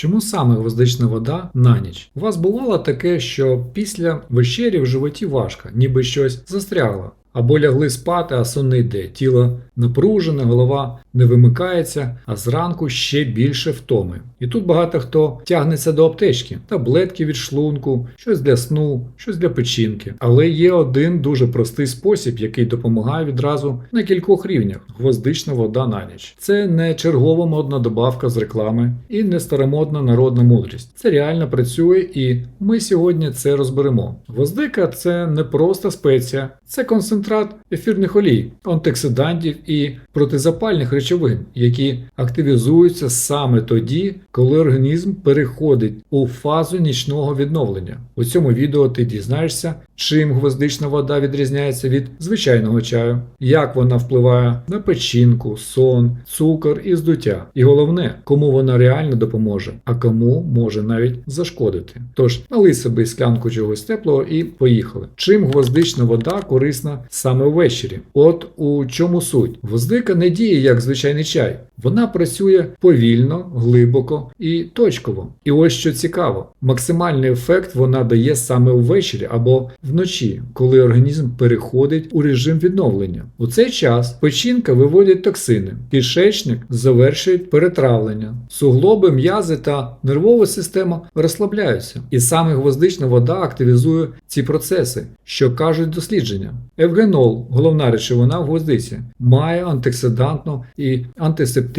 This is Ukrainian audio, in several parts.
Чому саме гвоздична вода на ніч? У вас бувало таке, що після вечері в животі важко, ніби щось застрягло. Або лягли спати, а сон не йде. Тіло напружене, голова не вимикається, а зранку ще більше втоми. І тут багато хто тягнеться до аптечки, таблетки від шлунку, щось для сну, щось для печінки. Але є один дуже простий спосіб, який допомагає відразу на кількох рівнях: гвоздична вода на ніч. Це не чергова модна добавка з реклами і не старомодна народна мудрість. Це реально працює, і ми сьогодні це розберемо. Гвоздика це не просто спеція, це концентрат ефірних олій, антиоксидантів і протизапальних речовин, які активізуються саме тоді, коли організм переходить у фазу нічного відновлення. У цьому відео ти дізнаєшся, чим гвоздична вода відрізняється від звичайного чаю, як вона впливає на печінку, сон, цукор і здуття. І головне, кому вона реально допоможе, а кому може навіть зашкодити. Тож налий собі склянку чогось теплого і поїхали. Чим гвоздична вода корисна саме ввечері? От у чому суть? Гвоздика не діє як звичайний чай. Вона працює повільно, глибоко і точково. І ось що цікаво, максимальний ефект вона дає саме ввечері або вночі, коли організм переходить у режим відновлення. У цей час печінка виводить токсини, кишечник завершує перетравлення, суглоби, м'язи та нервова система розслабляються. І саме гвоздична вода активізує ці процеси, що кажуть дослідження. Евгенол, головна речовина в гвоздиці, має антиоксидантну і антисептичну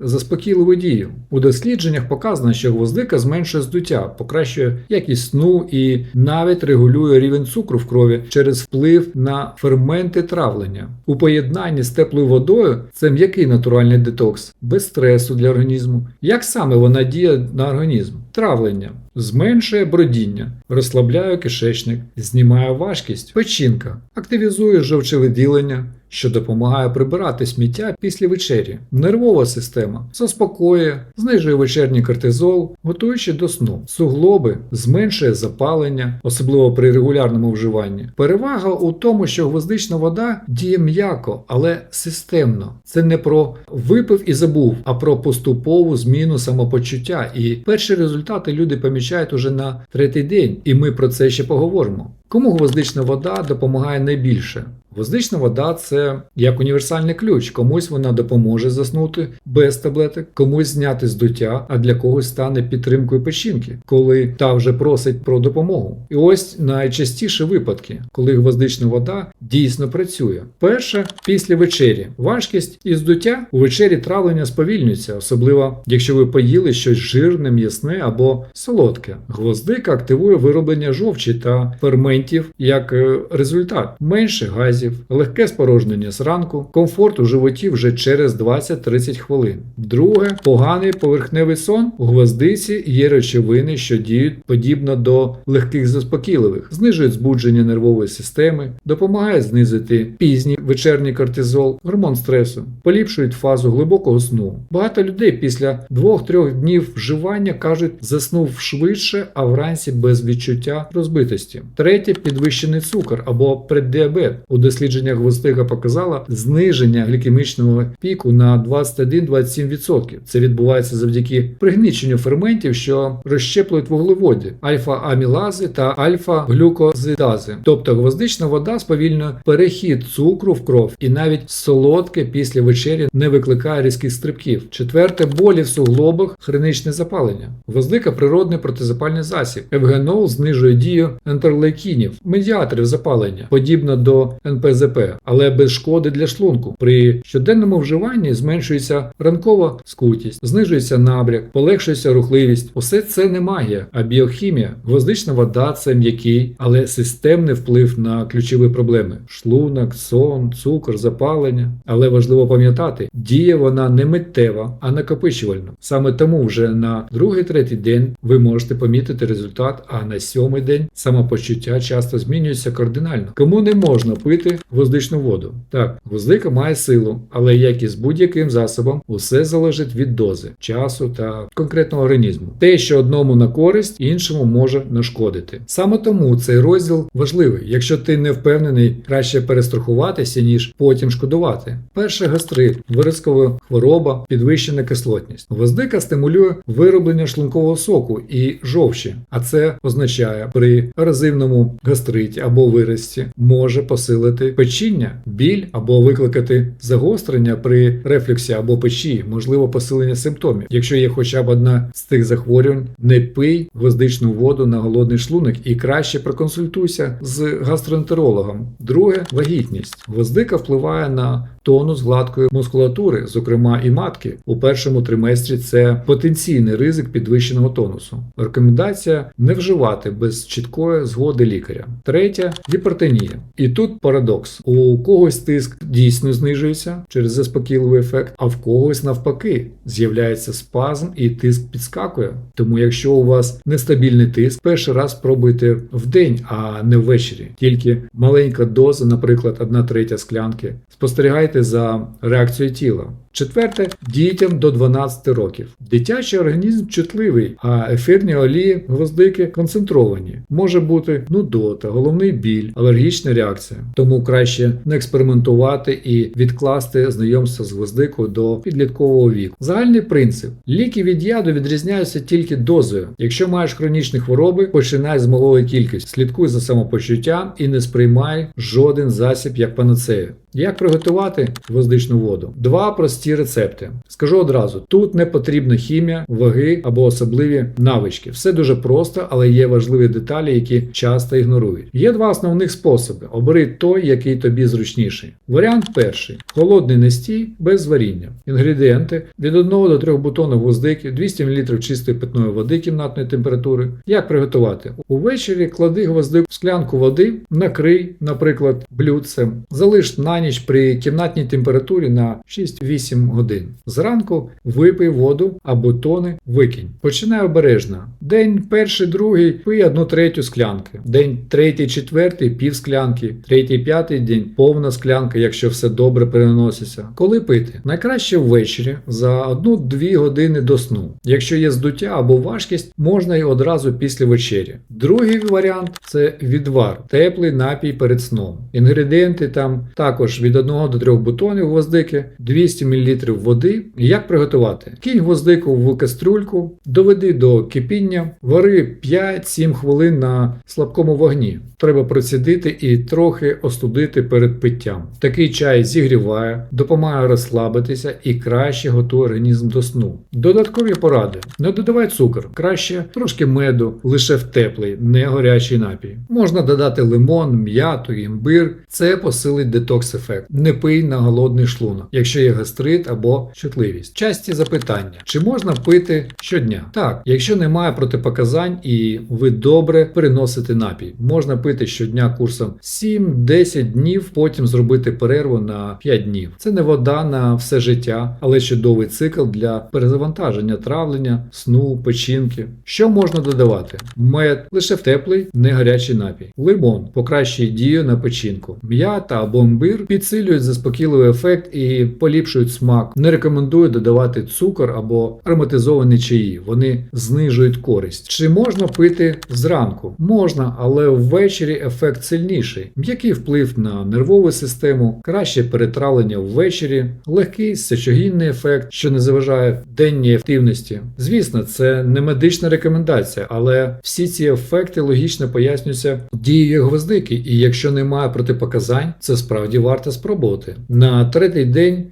заспокійливу дію. У дослідженнях показано, що гвоздика зменшує здуття, покращує якість сну і навіть регулює рівень цукру в крові через вплив на ферменти травлення. У поєднанні з теплою водою це м'який натуральний детокс, без стресу для організму. Як саме вона діє на організм? Травлення. Зменшує бродіння, розслабляє кишечник, знімає важкість, печінка, активізує жовчевиділення, що допомагає прибирати сміття після вечері. Нервова система заспокоює, знижує вечірній кортизол, готуючи до сну. Суглоби зменшує запалення, особливо при регулярному вживанні. Перевага у тому, що гвоздична вода діє м'яко, але системно. Це не про випив і забув, а про поступову зміну самопочуття. І перші результати люди помічають уже на третій день, і ми про це ще поговоримо. Кому гвоздична вода допомагає найбільше? Гвоздична вода це як універсальний ключ. Комусь вона допоможе заснути без таблеток, комусь зняти здуття, а для когось стане підтримкою печінки, коли та вже просить про допомогу. І ось найчастіші випадки, коли гвоздична вода дійсно працює. Перше після вечері. Важкість і здуття у вечері травлення сповільнюється, особливо якщо ви поїли щось жирне, м'ясне або солодке. Гвоздика активує вироблення жовчі та ферментів як е, результат. Менше газів, легке спорожнення зранку, комфорт у животі вже через 20-30 хвилин. Друге, поганий поверхневий сон. У гвоздиці є речовини, що діють подібно до легких заспокійливих, знижують збудження нервової системи, допомагають знизити пізній вечірній кортизол, гормон стресу, поліпшують фазу глибокого сну. Багато людей після 2-3 днів вживання кажуть, заснув швидше, а вранці без відчуття розбитості. Третє підвищений цукор або преддіабет. У дослідженнях гвоздика показала зниження глікемічного піку на 21-27%. Це відбувається завдяки пригніченню ферментів, що розщеплюють вуглеводи, альфа-амілази та альфа-глюкозидази. Тобто гвоздична вода сповільнює перехід цукру в кров, і навіть солодке після вечері не викликає різких стрибків. Четверте болі в суглобах, хронічне запалення. Гвоздика природний протизапальний засіб. Евгенол знижує дію ентерлекінів, медіаторів запалення, подібно до НПЗП, але без шкоди для шлунку. При щоденному вживанні зменшується ранкова скутість, знижується набряк, полегшується рухливість. Усе це не магія, а біохімія. Гвоздична вода це м'який, але системний вплив на ключові проблеми: шлунок, сон, цукор, запалення. Але важливо пам'ятати, діє вона не миттєва, а накопичувальна. Саме тому вже на другий-третій день ви можете помітити результат, а на сьомий день самопочуття часто змінюється кардинально. Кому не можна пити пити гвоздичну воду. Так, гвоздика має силу, але як і з будь-яким засобом, усе залежить від дози, часу та конкретного організму. Те, що одному на користь, іншому може нашкодити. Саме тому цей розділ важливий. Якщо ти не впевнений, краще перестрахуватися, ніж потім шкодувати. Перше гастрит, виразкова хвороба, підвищена кислотність. Гвоздика стимулює вироблення шлункового соку і жовчі, а це означає при ерозивному гастриті або виразці може посилити печіння, біль або викликати загострення при рефлюксі або печі, можливо посилення симптомів. Якщо є хоча б одна з цих захворювань, не пий гвоздичну воду на голодний шлунок і краще проконсультуйся з гастроентерологом. Друге вагітність. Гвоздика впливає на тонус гладкої мускулатури, зокрема і матки. У першому триместрі це потенційний ризик підвищеного тонусу. Рекомендація не вживати без чіткої згоди лікаря. Третє гіпертонія. І тут парадокс: у когось тиск дійсно знижується через заспокійливий ефект, а в когось навпаки з'являється спазм і тиск підскакує. Тому, якщо у вас нестабільний тиск, перший раз спробуйте в день, а не ввечері. Тільки маленька доза, наприклад, 1 третя склянки. Спостерігайте за реакцією тіла. Четверте дітям до 12 років. Дитячий організм чутливий, а ефірні олії гвоздики концентровані. Може бути нудота, головний біль, алергічна реакція. Тому краще не експериментувати і відкласти знайомство з гвоздикою до підліткового віку. Загальний принцип: ліки від яду відрізняються тільки дозою. Якщо маєш хронічні хвороби, починай з малої кількості. Слідкуй за самопочуттям і не сприймай жоден засіб як панацею. Як приготувати гвоздичну воду? Два прості рецепти. Скажу одразу: тут не потрібна хімія, ваги або особливі навички. Все дуже просто, але є важливі деталі, які часто ігнорують. Є два основних способи. Обери той, який тобі зручніший. Варіант перший: холодний настій без варіння. Інгредієнти від 1 до 3 бутонів гвоздики, 200 мл чистої питної води кімнатної температури. Як приготувати? Увечері клади гвоздик в склянку води, накрий, наприклад, блюдцем, залиш на ніч при кімнатній температурі на 6-8 годин. Зранку випий воду, а бутони викинь. Починай обережно. День перший, другий пий одну третю склянки. День третій, четвертий пів склянки. Третій, п'ятий день повна склянка, якщо все добре переноситься. Коли пити? Найкраще ввечері за 1-2 години до сну. Якщо є здуття або важкість, можна й одразу після вечері. Другий варіант це відвар, теплий напій перед сном. Інгредієнти там також від 1 до 3 бутонів гвоздики, 200 мл води. Як приготувати? Кинь гвоздику в кастрюльку, доведи до кипіння, вари 5-7 хвилин на слабкому вогні. Треба процідити і трохи остудити перед питтям. Такий чай зігріває, допомагає розслабитися і краще готує організм до сну. Додаткові поради: не додавай цукор, краще трошки меду, лише в теплий, не горячий напій. Можна додати лимон, м'яту, імбир. Це посилить детокс ефект. Не пий на голодний шлунок, якщо є гастрит або чутливість. Часті запитання: чи можна пити щодня? Так, якщо немає протипоказань і ви добре переносите напій, можна пити щодня курсом 7-10 днів, потім зробити перерву на 5 днів. Це не вода на все життя, але чудовий цикл для перезавантаження травлення, сну, печінки. Що можна додавати? Мед лише в теплий, не гарячий напій. Лимон покращує дію на печінку. М'ята або імбир підсилюють заспокійливий ефект і поліпшують смак. Не рекомендую додавати цукор або ароматизовані чаї. Вони знижують користь. Чи можна пити зранку? Можна, але ввечері ефект сильніший. М'який вплив на нервову систему, краще перетравлення ввечері, легкий сечогінний ефект, що не заважає денній активності. Звісно, це не медична рекомендація, але всі ці ефекти логічно пояснюються дією гвоздики, і якщо немає протипоказань, це справді варто спробувати. На третій день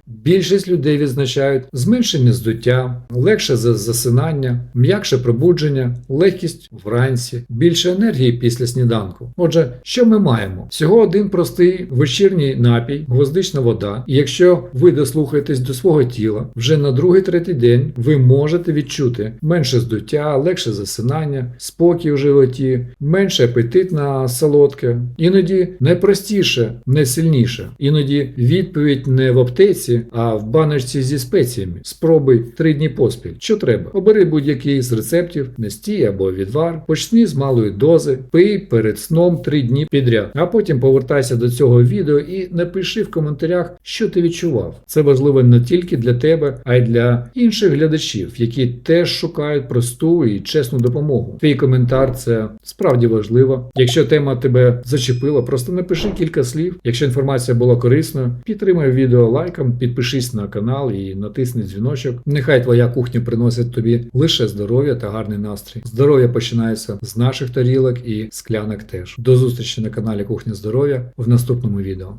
більшість людей відзначають зменшення здуття, легше засинання, м'якше пробудження, легкість вранці, більше енергії після сніданку. Отже, що ми маємо? Всього один простий вечірній напій, гвоздична вода. І якщо ви дослухаєтесь до свого тіла, вже на другий-третій день ви можете відчути менше здуття, легше засинання, спокій у животі, менше апетит на солодке. Іноді найпростіше, найсильніше. Іноді відповідь не в аптеці, а в баночці зі спеціями. Спробуй три дні поспіль. Що треба? Обери будь-який з рецептів, стій або відвар, почни з малої дози, пий перед сном 3 дні підряд, а потім повертайся до цього відео і напиши в коментарях, що ти відчував. Це важливо не тільки для тебе, а й для інших глядачів, які теж шукають просту і чесну допомогу. Твій коментар це справді важливо. Якщо тема тебе зачепила, просто напиши кілька слів. Якщо інформація була корисною, підтримай відео лайком, підпишись на канал і натисни дзвіночок. Нехай твоя кухня приносить тобі лише здоров'я та гарний настрій. Здоров'я починається з наших тарілок і склянок теж. До зустрічі на каналі Кухня Здоров'я в наступному відео.